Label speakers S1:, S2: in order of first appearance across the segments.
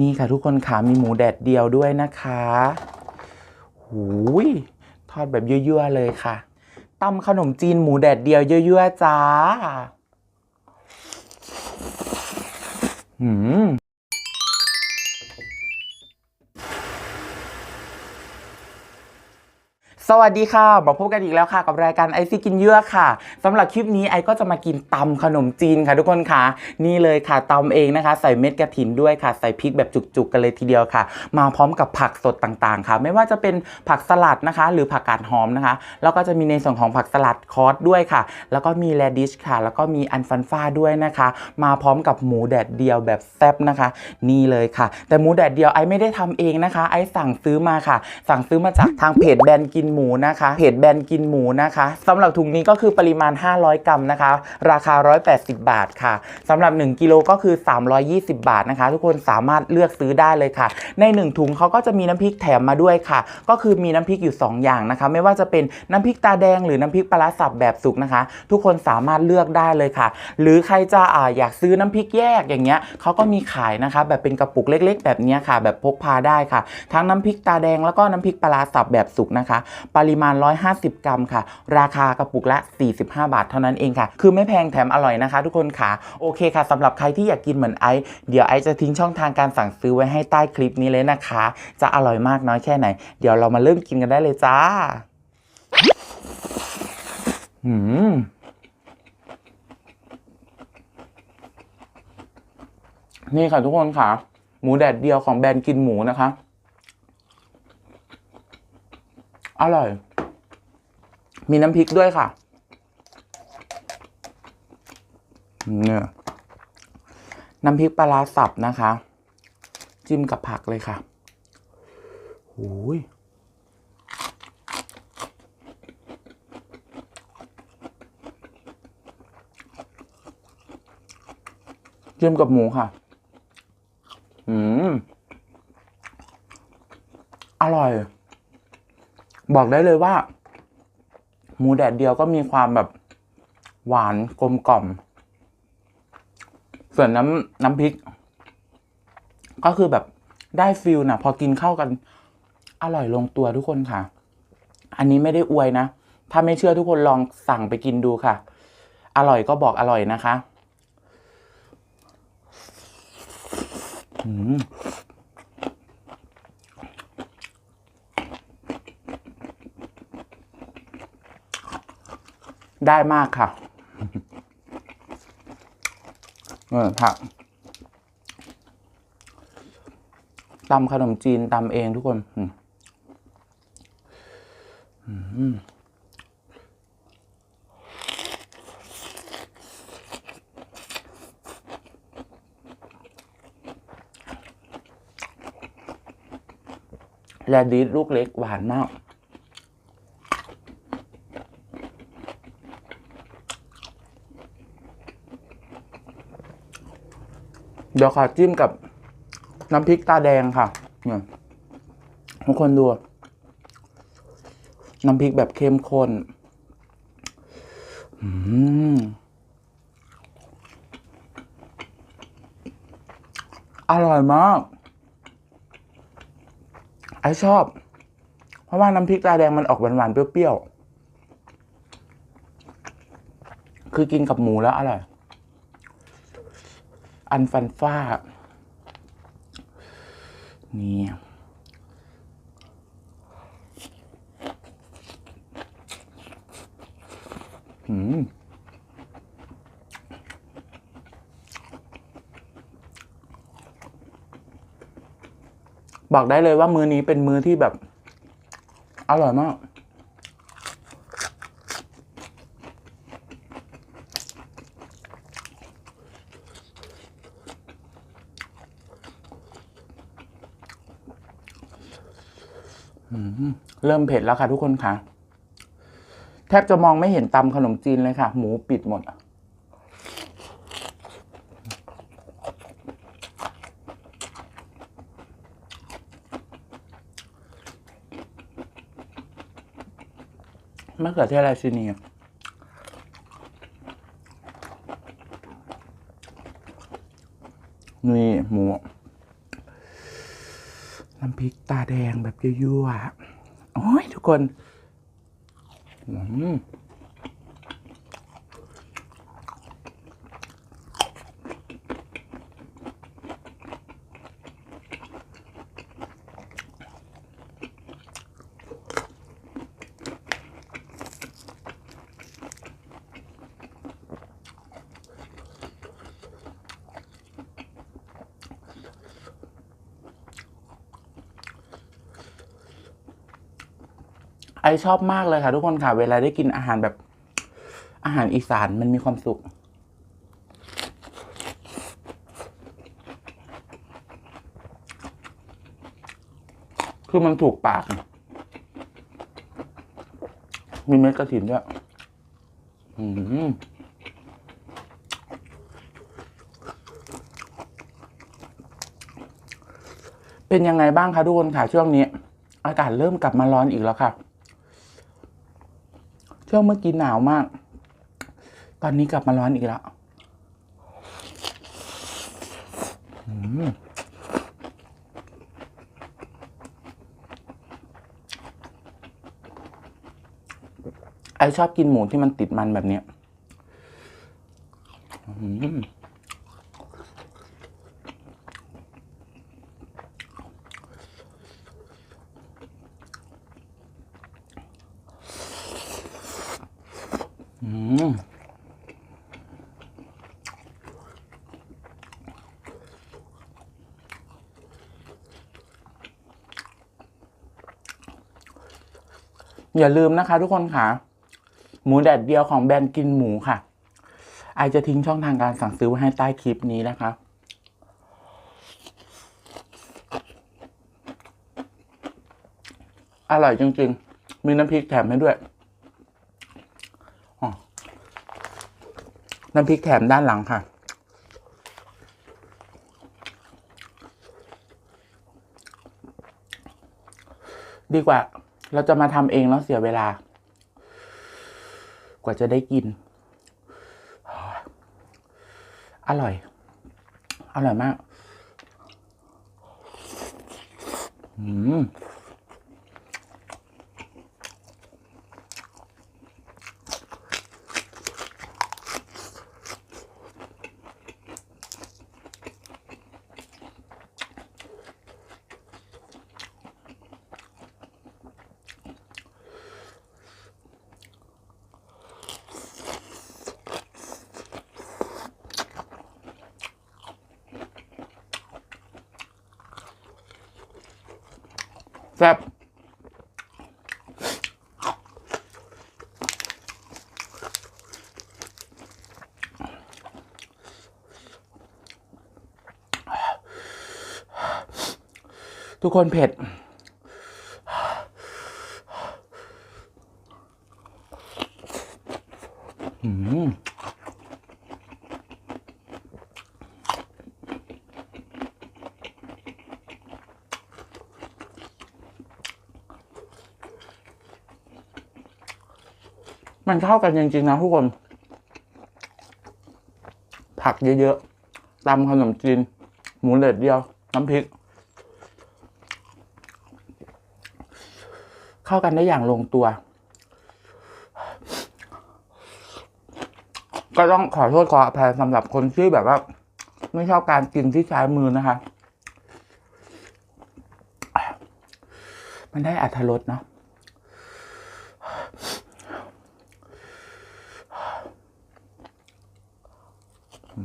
S1: นี่ค่ะทุกคนค่ะมีหมูแดดเดียวด้วยนะคะหูยทอดแบบยั่วๆเลยค่ะตำขนมจีนหมูแดดเดียวยั่วๆจ้าหืม สวัสดีค่ะ มาพบกันอีกแล้วค่ะ กับรายการไอซี่กินเยื่อค่ะสำหรับคลิปนี้ไอก็จะมากินตำขนมจีนค่ะทุกคนค่ะ นี่เลยค่ะตำเองนะคะ ใส่เม็ดกระถินด้วยค่ะ ใส่พริกแบบจุกๆกันเลยทีเดียวค่ะ มาพร้อมกับผักสดต่างๆ ค่ะ ไม่ว่าจะเป็นผักสลัดนะคะ หรือผักกาดหอมนะคะ แล้วก็จะมีในส่วนของผักสลัดคอสด้วยค่ะ แล้วก็มีแรดดิชค่ะ แล้วก็มีอันฟันฟ้าด้วยนะคะ มาพร้อมกับหมูแดดเดียวแบบแซ่บนะคะ นี่เลยค่ะ แต่หมูแดดเดียวไอไม่ได้ทำเองนะคะ ไอสั่งซื้อมาค่ะ สั่งซื้อมาจากทางเพจแบรนด์กินหมูนะคะเพจแบรนด์กินหมูนะคะสำหรับถุงนี้ก็คือปริมาณ 500 กรัมนะคะ ราคา 180 บาทค่ะสำหรับ 1กิโลก็คือ 320 บาทนะคะ ทุกคนสามารถเลือกซื้อได้เลยค่ะ ใน 1 ถุงเขาก็จะมีน้ำพริกแถมมาด้วยค่ะ ก็คือมีน้ำพริกอยู่ 2 อย่างนะคะ ไม่ว่าจะเป็นน้ำพริกตาแดงหรือน้ำพริกปลาสับแบบสุกนะคะ ทุกคนสามารถเลือกได้เลยค่ะ หรือใครจะออยากซื้อน้ำพริกแยกอย่างเงี้ยเขาก็มีขายนะคะ แบบเป็นกระปุกเล็ก ๆ แบบนี้ค่ะ แบบพกพาได้ค่ะ ทั้งน้ำพริกตาแดงแล้วก็น้ำพริกปลาสับแบบสุกนะคะปริมาณ 150 กรัมค่ะ ราคากระปุกละ 45 บาทเท่านั้นเองค่ะ คือไม่แพงแถมอร่อยนะคะ ทุกคนค่ะ โอเคค่ะสำหรับใครที่อยากกินเหมือนไอซ์เดี๋ยวไอซ์จะทิ้งช่องทางการสั่งซื้อไว้ให้ใต้คลิปนี้เลยนะคะ จะอร่อยมากน้อยแค่ไหน เดี๋ยวเรามาเริ่มกินกันได้เลยจ้าอืมนี่ค่ะทุกคนค่ะ หมูแดดเดียวของแบรนด์กินหมูนะคะ อร่อย มีน้ำพริกด้วยค่ะเนี่ยน้ำพริกปลาร้าสับนะคะ จิ้มกับผักเลยค่ะโอ้ยจิ้มกับหมูค่ะ อืม อร่อย บอกได้เลยว่า หมูแดดเดียวก็มีความแบบหวานกลมกล่อม ส่วนน้ำน้ำพริก ก็คือแบบได้ฟิลนะพอกินเข้ากัน อร่อยลงตัวทุกคนค่ะ อันนี้ไม่ได้อวยนะ ถ้าไม่เชื่อทุกคนลองสั่งไปกินดูค่ะ อร่อยก็บอกอร่อยนะคะ ได้มากค่ะเออผักตำขนมจีนตำเองทุกคนแลดีลูกเล็กหวานมาก เดี๋ยวขอจิ้มกับน้ำพริกตาแดงค่ะเนี่ยทุกคนดู น้ำพริกแบบเข้มข้นอืมอร่อยมาก ไอชอบ เพราะว่าน้ำพริกตาแดงมันออกหวานๆเปรี้ยวๆ คือกินกับหมูแล้วอร่อย อันฟันฟ้า นี่หืมบอกได้เลยว่ามือนี้เป็นมือที่แบบ อร่อยมาก เริ่มเผ็ดแล้วค่ะทุกคนค่ะ แทบจะมองไม่เห็นตำขนมจีนเลยค่ะ หมูปิดหมดมะเขือเทศราชินีนี่หมูำพริกตาแดงแบบยั่วๆโอ้ยทุกคน อืม ไอชอบมากเลยค่ะ ทุกคนค่ะ เวลาได้กินอาหารแบบ อาหารอีสานมันมีความสุข คือมันถูกปาก มีเม็ดกระถินด้วยอืมเป็นยังไงบ้างคะทุกคนค่ะช่วงนี้ อากาศเริ่มกลับมาร้อนอีกแล้วค่ะ ช่วงเมื่อกี้หนาวมาก ตอนนี้กลับมาร้อนอีกแล้วไอชอบกินหมูที่มันติดมันแบบเนี้ อืมอย่าลืมนะคะ ทุกคนค่ะ หมูแดดเดียวของแบรนด์กินหมูค่ะไอจะทิ้งช่องทางการสั่งซื้อไว้ให้ใต้คลิปนี้นะคะอร่อยจริง ๆ มีน้ำพริกแถมให้ด้วยอ๋อ น้ำพริกแถมด้านหลังค่ะ ดีกว่า เราจะมาทำเองแล้วเสียเวลา กว่าจะได้กิน อร่อย อร่อยมาก อืม ซ่บทุกคนเผ็ด มันเข้ากันจริงๆนะทุกคน ผักเยอะๆตำขนมจีน หมูเด็ดเดียว น้ำพริก เข้ากันได้อย่างลงตัว ก็ต้องขอโทษขออภัยสำหรับคนที่แบบว่า ไม่ชอบการกินที่ใช้มือนะคะ มันได้อัธรสเนาะ อ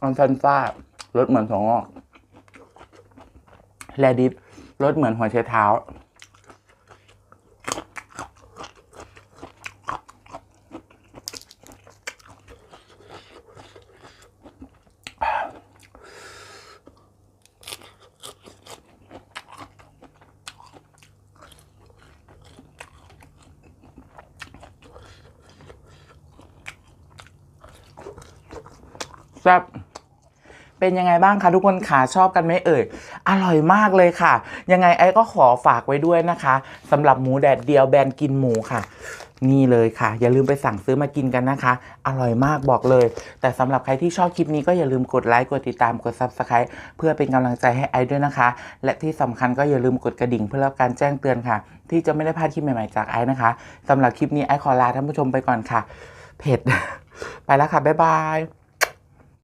S1: ออนซันซ่ารสเหมือนสองอกแลดิสรสเหมือนหัวไชเท้า แซ่บเป็นยังไงบ้างคะทุกคนขาชอบกันไหมเอ่ย อร่อยมากเลยค่ะ ยังไงไอ้ก็ขอฝากไว้ด้วยนะคะสำหรับหมูแดดเดียวแบรนด์กินหมูค่ะนี่เลยค่ะ อย่าลืมไปสั่งซื้อมากินกันนะคะ อร่อยมากบอกเลย แต่สำหรับใครที่ชอบคลิปนี้ก็อย่าลืมกดไลค์กดติดตามกด Subscribe เพื่อเป็นกำลังใจให้ไอซ์ด้วยนะคะ และที่สำคัญก็อย่าลืมกดกระดิ่งเพื่อรับการแจ้งเตือนค่ะ ที่จะไม่ได้พลาดคลิปใหม่ๆจากไอซ์นะคะสำหรับคลิปนี้ไอซ์ขอลาท่านผู้ชมไปก่อนค่ะ เผ็ด ไปแล้วค่ะบ๊ายบาย